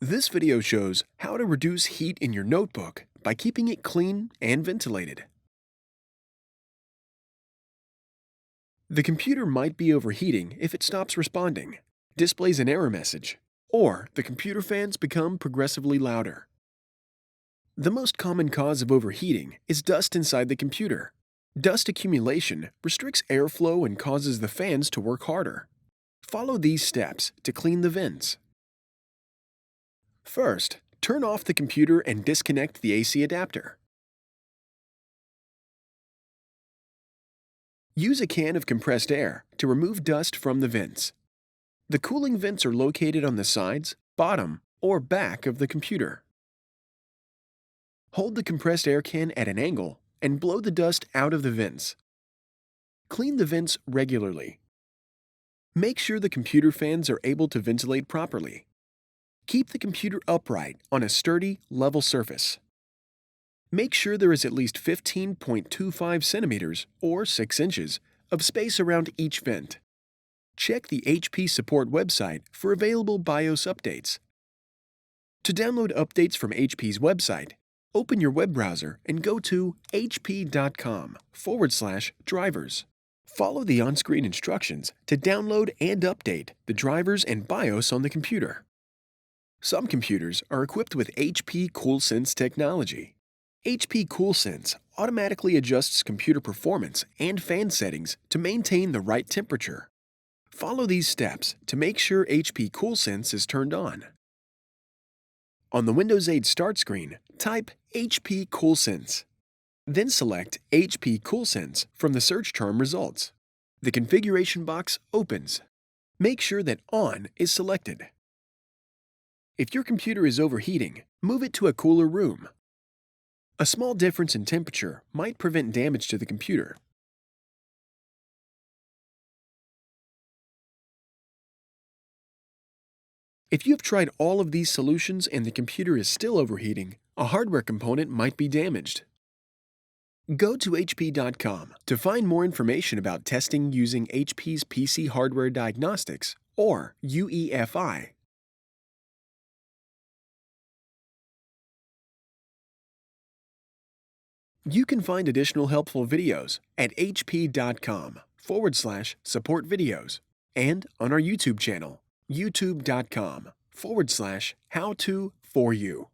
This video shows how to reduce heat in your notebook by keeping it clean and ventilated. The computer might be overheating if it stops responding, displays an error message, or the computer fans become progressively louder. The most common cause of overheating is dust inside the computer. Dust accumulation restricts airflow and causes the fans to work harder. Follow these steps to clean the vents. First, turn off the computer and disconnect the AC adapter. Use a can of compressed air to remove dust from the vents. The cooling vents are located on the sides, bottom, or back of the computer. Hold the compressed air can at an angle and blow the dust out of the vents. Clean the vents regularly. Make sure the computer fans are able to ventilate properly. Keep the computer upright on a sturdy, level surface. Make sure there is at least 15.25 centimeters or 6 inches of space around each vent. Check the HP support website for available BIOS updates. To download updates from HP's website, open your web browser and go to hp.com forward slash drivers. Follow the on screen instructions to download and update the drivers and BIOS on the computer. Some computers are equipped with HP CoolSense technology. HP CoolSense automatically adjusts computer performance and fan settings to maintain the right temperature. Follow these steps to make sure HP CoolSense is turned on. On the Windows 8 Start screen, type HP CoolSense. Then select HP CoolSense from the search term results. The configuration box opens. Make sure that On is selected. If your computer is overheating, move it to a cooler room. A small difference in temperature might prevent damage to the computer. If you have tried all of these solutions and the computer is still overheating, a hardware component might be damaged. Go to HP.com to find more information about testing using HP's PC Hardware Diagnostics, or UEFI. You can find additional helpful videos at hp.com forward slash support videos and on our YouTube channel, youtube.com forward slash how to for you.